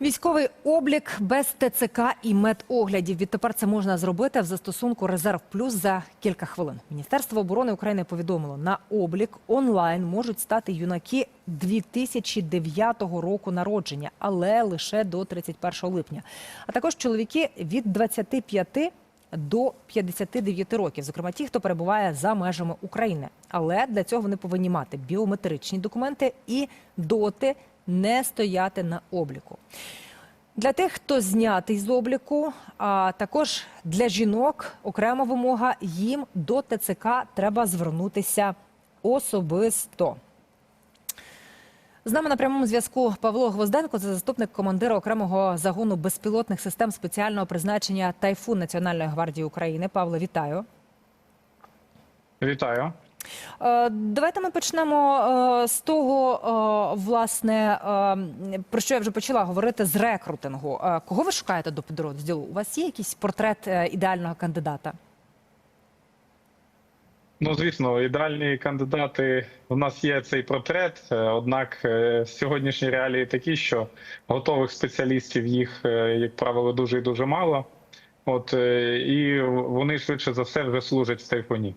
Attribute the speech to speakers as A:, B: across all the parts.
A: Військовий облік без ТЦК і медоглядів. Відтепер це можна зробити в застосунку Резерв Плюс за кілька хвилин. Міністерство оборони України повідомило, на облік онлайн можуть стати юнаки 2009 року народження, але лише до 31 липня. А також чоловіки від 25 до 59 років, зокрема ті, хто перебуває за межами України. Але для цього вони повинні мати біометричні документи і доти не стояти на обліку. Для тих, хто знятий з обліку, а також для жінок окрема вимога їм до ТЦК треба звернутися особисто. З нами на прямому зв'язку Павло Гвозденко, це заступник командира окремого загону безпілотних систем спеціального призначення Тайфун Національної гвардії України. Павло, вітаю.
B: Вітаю.
A: Е, Давайте ми почнемо е, з того, е, власне, про що я вже почала говорити з рекрутингу. Кого ви шукаєте до підрозділу? У вас є якийсь портрет ідеального кандидата?
B: Ну, звісно, ідеальні кандидати. У нас є цей портрет. Однак сьогоднішні реалії такі, що готових спеціалістів їх, як правило, дуже і дуже мало. От і вони швидше за все вже служать в тайфуні.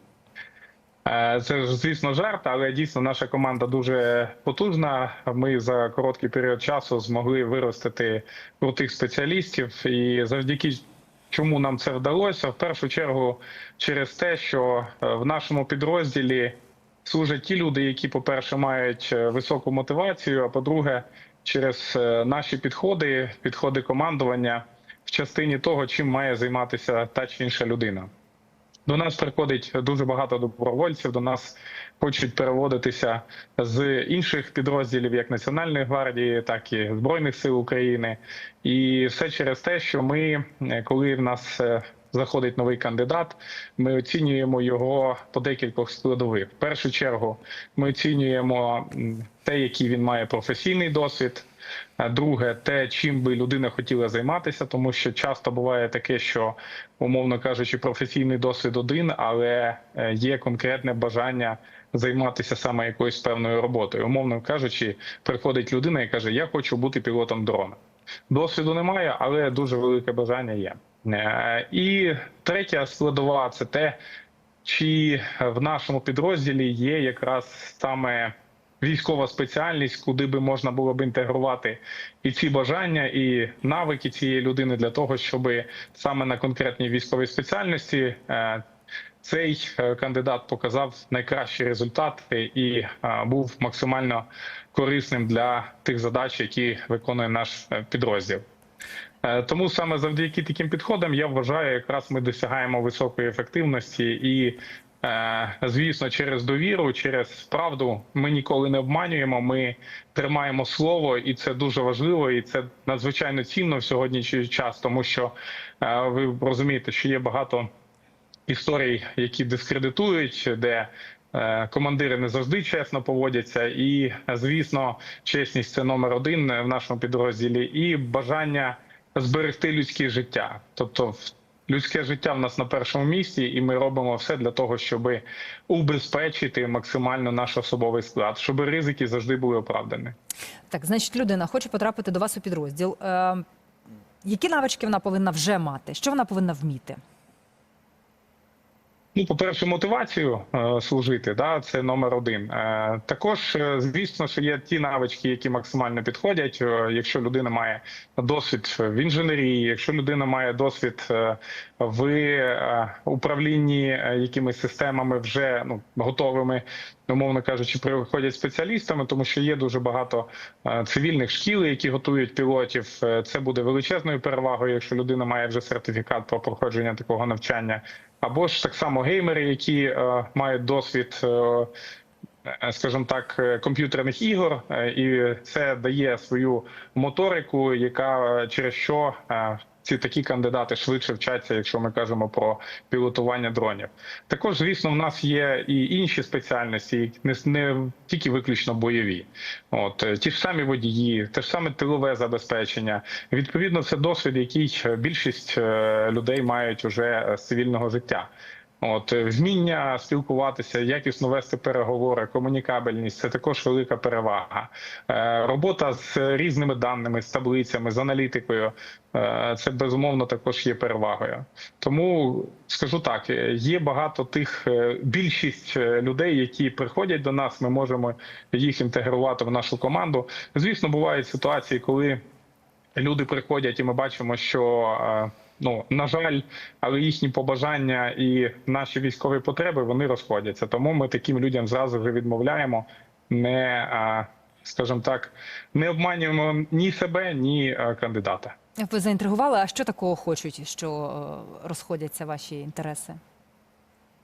B: Е, Це ж, звісно, жарт, але дійсно наша команда дуже потужна. Ми за короткий період часу змогли виростити крутих спеціалістів, і завдяки чому нам це вдалося, в першу чергу через те, що е, в нашому підрозділі служать ті люди, які, по-перше, мають е, високу мотивацію, а по-друге, через наші підходи, підходи командування в частині того, чим має займатися та чи інша людина. До нас приходить дуже багато добровольців. До нас хочуть переводитися з інших підрозділів, як Національної гвардії, так і Збройних сил України. І все через те, що ми, е, коли в нас е, заходить новий кандидат, ми оцінюємо його по декількох складових. В першу чергу ми оцінюємо те, який він має професійний досвід. Друге, те, чим би людина хотіла займатися, тому що часто буває таке, що умовно кажучи, професійний досвід один, але е, є конкретне бажання займатися саме якоюсь певною роботою. Умовно кажучи, приходить людина і каже: Я хочу бути пілотом дрона. Досвіду немає, але дуже велике бажання є. Е, І третя складова це те, чи в нашому підрозділі є якраз саме військова спеціальність, куди би можна було б інтегрувати і ці бажання, і навики цієї людини для того, щоб саме на конкретній військовій спеціальності е, цей е, кандидат показав найкращі результати і е, був максимально корисним для тих задач, які виконує наш підрозділ. Тому саме завдяки таким підходам я вважаю, якраз ми досягаємо високої ефективності і. Е, Звісно, через довіру, через правду ми ніколи не обманюємо. Ми тримаємо слово, і це дуже важливо, і це надзвичайно цінно в сьогоднішній час, тому що е, ви розумієте, що є багато історій, які дискредитують, де е, командири не завжди чесно поводяться. І звісно, чесність це номер один в нашому підрозділі, і бажання зберегти людське життя. Тобто, в- людське життя в нас на першому місці, і ми робимо все для того, щоб убезпечити максимально наш особовий склад, щоб ризики завжди були оправдані.
A: Так, значить, людина хоче потрапити до вас у підрозділ. Е, Які навички вона повинна вже мати? Що вона повинна вміти?
B: Ну, по-перше, мотивацію е, служити, да, це номер один. Е, також, е, звісно, що є ті навички, які максимально підходять. Е, якщо людина має досвід в інженерії, якщо людина має досвід е, в е, управлінні е, якимись системами вже ну готовими, умовно кажучи, приходять спеціалістами, тому що є дуже багато е, цивільних шкіл, які готують пілотів. Е, Це буде величезною перевагою, якщо людина має вже сертифікат про проходження такого навчання. Або ж так само геймери, які е, мають досвід, е, скажімо так, е, комп'ютерних ігор, е, і це дає свою моторику, яка е, через що е, ці такі кандидати швидше вчаться, якщо ми кажемо про пілотування дронів. Також, звісно, в нас є і інші спеціальності, не, не тільки виключно бойові. От е, ті ж самі водії, те ж саме тилове забезпечення. Відповідно, це досвід, який більшість е, людей мають уже з цивільного життя. От е, вміння спілкуватися, якісно вести переговори, комунікабельність це також велика перевага. Е, Робота з різними даними, з таблицями, з аналітикою е, це безумовно також є перевагою. Тому скажу так: є багато тих більшість людей, які приходять до нас. Ми можемо їх інтегрувати в нашу команду. Звісно, бувають ситуації, коли люди приходять, і ми бачимо, що ну на жаль, але їхні побажання і наші військові потреби вони розходяться. Тому ми таким людям зразу вже відмовляємо, не скажімо так, не обманюємо ні себе, ні кандидата.
A: Ви заінтригували, а що такого хочуть, що е, розходяться ваші інтереси?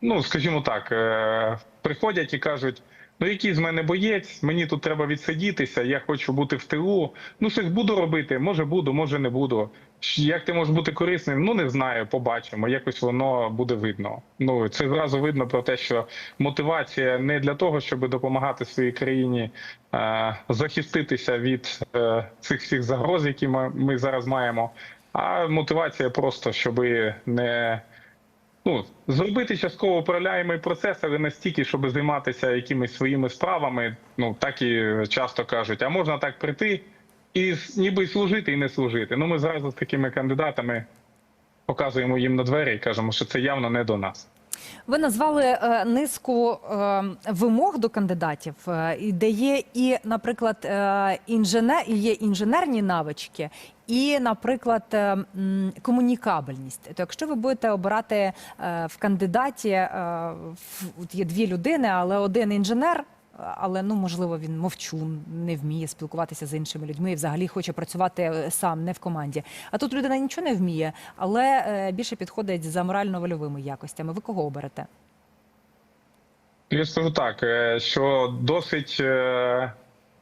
B: Ну, скажімо так, е, приходять і кажуть: ну який з мене боєць, мені тут треба відсидітися, я хочу бути в тилу. Ну, щось буду робити, може буду, може не буду. Як ти можеш бути корисним? Ну не знаю, побачимо. Якось воно буде видно. Ну це зразу видно про те, що мотивація не для того, щоб допомагати своїй країні е, захиститися від е, цих всіх загроз, які ми, ми зараз маємо. А мотивація просто, щоби не ну, зробити частково управляємий процес, але не стільки, щоб займатися якимись своїми справами. Ну так і часто кажуть, а можна так прийти і ніби служити, і не служити. Ну ми зразу з такими кандидатами показуємо їм на двері і кажемо, що це явно не до нас.
A: Ви назвали е, низку е, вимог до кандидатів, е, де є і, наприклад, інженер, є інженерні навички, і, наприклад, комунікабельність. То якщо ви будете обирати в кандидаті, от є дві людини, але один інженер. Але ну можливо він мовчун, не вміє спілкуватися з іншими людьми і взагалі хоче працювати е, сам, не в команді. А тут людина нічого не вміє, але е, більше підходить за морально-вольовими якостями. Ви кого оберете?
B: Я скажу так, е, що досить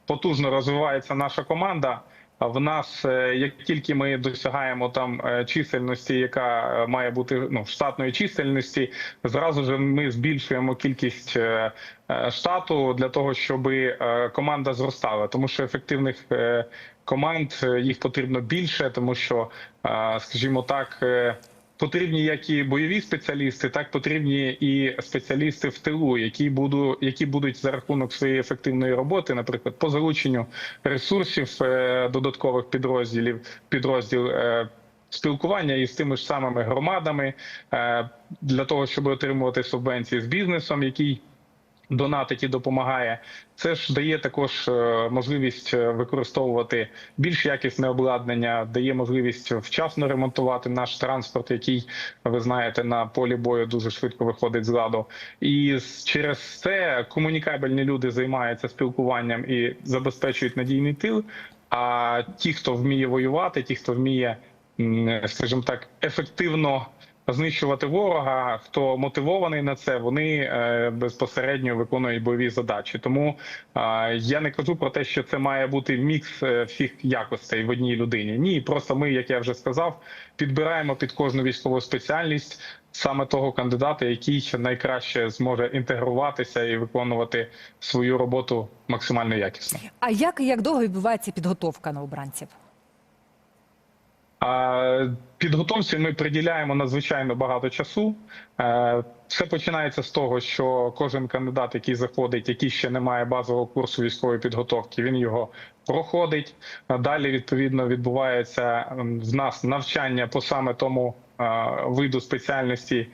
B: потужно розвивається наша команда. В нас, е, як тільки ми досягаємо там е, чисельності, яка е, має бути ну штатної чисельності, зразу ж ми збільшуємо кількість штату для того, щоб команда зростала, тому що ефективних команд їх потрібно більше, тому що, скажімо так. Потрібні як і бойові спеціалісти, так потрібні і спеціалісти в тилу, які буду, які будуть за рахунок своєї ефективної роботи, наприклад, по залученню ресурсів е, додаткових підрозділів, підрозділ е, спілкування із тими ж самими громадами е, для того, щоб отримувати субвенції з бізнесом, який донатить і допомагає. Це ж дає також е, можливість е, використовувати більш якісне обладнання, дає можливість вчасно ремонтувати наш транспорт, який ви знаєте на полі бою дуже швидко виходить з ладу. І через це комунікабельні люди займаються спілкуванням і забезпечують надійний тил. А ті, хто вміє воювати, ті, хто вміє, скажімо так, ефективно знищувати ворога, хто мотивований на це, вони е, безпосередньо виконують бойові задачі. Тому е, я не кажу про те, що це має бути мікс е, всіх якостей в одній людині. Ні, просто ми, як я вже сказав, підбираємо під кожну військову спеціальність саме того кандидата, який найкраще зможе інтегруватися і виконувати свою роботу максимально якісно.
A: А як і як довго відбувається підготовка новобранців?
B: А Підготовці ми приділяємо надзвичайно багато часу. Е, Все починається з того, що кожен кандидат, який заходить, який ще не має базового курсу військової підготовки, він його проходить. Далі відповідно відбувається в нас навчання по саме тому е, виду спеціальності,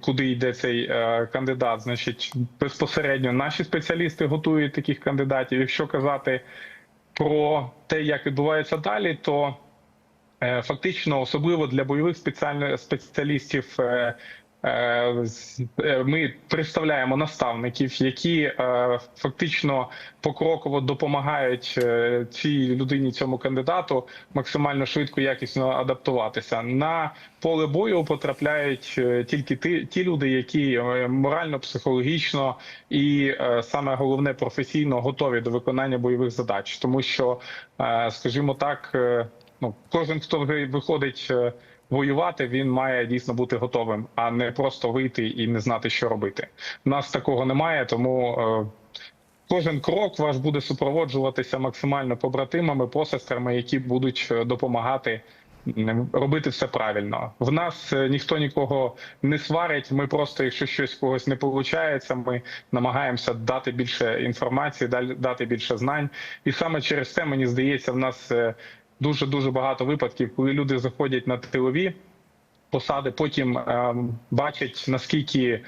B: куди йде цей е, кандидат. Значить, безпосередньо наші спеціалісти готують таких кандидатів. Якщо казати про те, як відбувається далі, то Фактично, особливо для бойових спеціалістів, е, е, е, ми представляємо наставників, які е, фактично покроково допомагають е, цій людині, цьому кандидату максимально швидко, якісно адаптуватися. На поле бою потрапляють е, тільки ті, ті люди, які е, морально, психологічно і е, саме головне професійно готові до виконання бойових задач, тому що, е, скажімо так. Ну кожен, хто вже виходить е, воювати, він має дійсно бути готовим, а не просто вийти і не знати, що робити. У нас такого немає, тому е, кожен крок ваш буде супроводжуватися максимально побратимами, посестрами, які будуть е, допомагати робити все правильно. В нас ніхто нікого не сварить. Ми просто, якщо щось когось не виходить, ми намагаємося дати більше інформації, дати більше знань. І саме через це мені здається, в нас дуже дуже багато випадків, коли люди заходять на тилові посади, потім е, бачать наскільки е,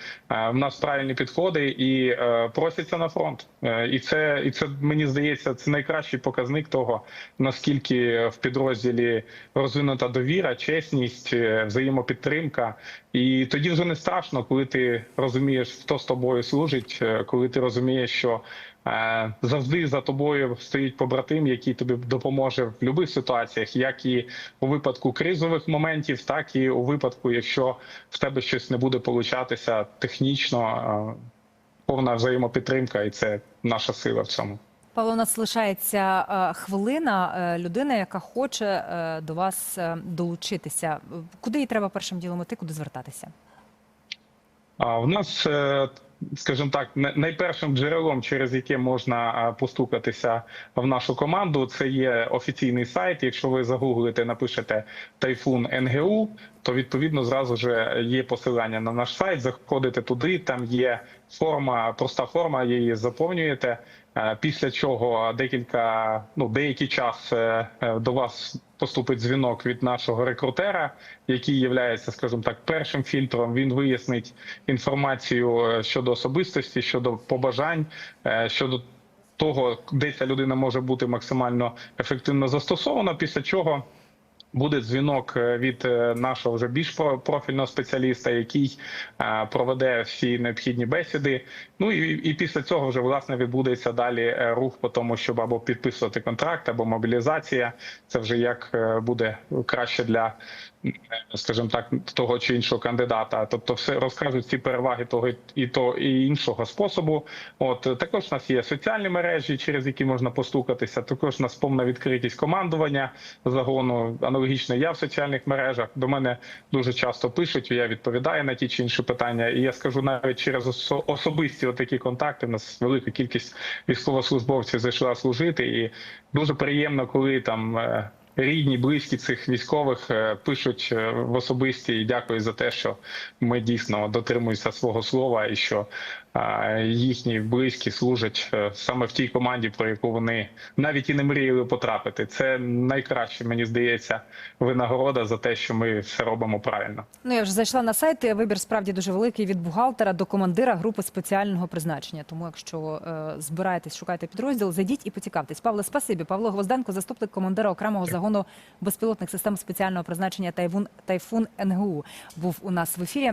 B: в нас правильні підходи і е, просяться на фронт. Е, і це і це мені здається, це найкращий показник того, наскільки в підрозділі розвинута довіра, чесність, е, взаємопідтримка. І тоді вже не страшно, коли ти розумієш, хто з тобою служить, е, коли ти розумієш, що Завжди за тобою стоїть побратим, який тобі допоможе в будь-яких ситуаціях, як і у випадку кризових моментів, так і у випадку, якщо в тебе щось не буде получатися технічно, е, повна взаємопідтримка, і це наша сила в цьому.
A: Павло, у нас лишається е, хвилина. Е, Людина, яка хоче е, до вас е, долучитися. Куди їй треба першим ділом іти, куди звертатися?
B: В нас, е, скажімо так, на- найпершим джерелом, через яке можна е, постукатися в нашу команду, це є офіційний сайт. Якщо ви загуглите, напишете Тайфун НГУ, то відповідно зразу ж є посилання на наш сайт. Заходите туди, там є форма, проста форма, її заповнюєте. Е, Після чого декілька, ну деякий час е, е, до вас поступить дзвінок від нашого рекрутера, який є, скажімо так, першим фільтром. Він вияснить інформацію щодо особистості, щодо побажань, щодо того, де ця людина може бути максимально ефективно застосована. Після чого буде дзвінок е, від е, нашого вже більш про- профільного спеціаліста, який е, проведе всі необхідні бесіди. Ну і, і після цього вже власне відбудеться далі рух по тому, щоб або підписувати контракт, або мобілізація. Це вже як буде краще для, скажімо так, того чи іншого кандидата. Тобто, все розкажуть ці переваги того і то і іншого способу. От е, також у нас є соціальні мережі, через які можна постукатися. Також у нас повна відкритість командування загону. Аналогічно я в соціальних мережах. До мене дуже часто пишуть. Я відповідаю на ті чи інші питання. І я скажу навіть через особисті такі контакти. У нас велика кількість військовослужбовців зайшла служити, і дуже приємно, коли там. Рідні, близькі цих військових е, пишуть е, в особисті і дякую за те, що ми дійсно дотримуємося свого слова, і що їхні близькі служать е, саме в тій команді, про яку вони навіть і не мріяли потрапити. Це найкраще, мені здається, винагорода за те, що ми все робимо правильно.
A: Ну я вже зайшла на сайт. і Вибір справді дуже великий від бухгалтера до командира групи спеціального призначення. Тому, якщо е, збираєтесь, шукаєте підрозділ, зайдіть і поцікавтесь. Павло, спасибі. Павло Гвозденко, заступник командира окремого загону безпілотних систем спеціального призначення Тайфун Тайфун НГУ, був у нас в ефірі.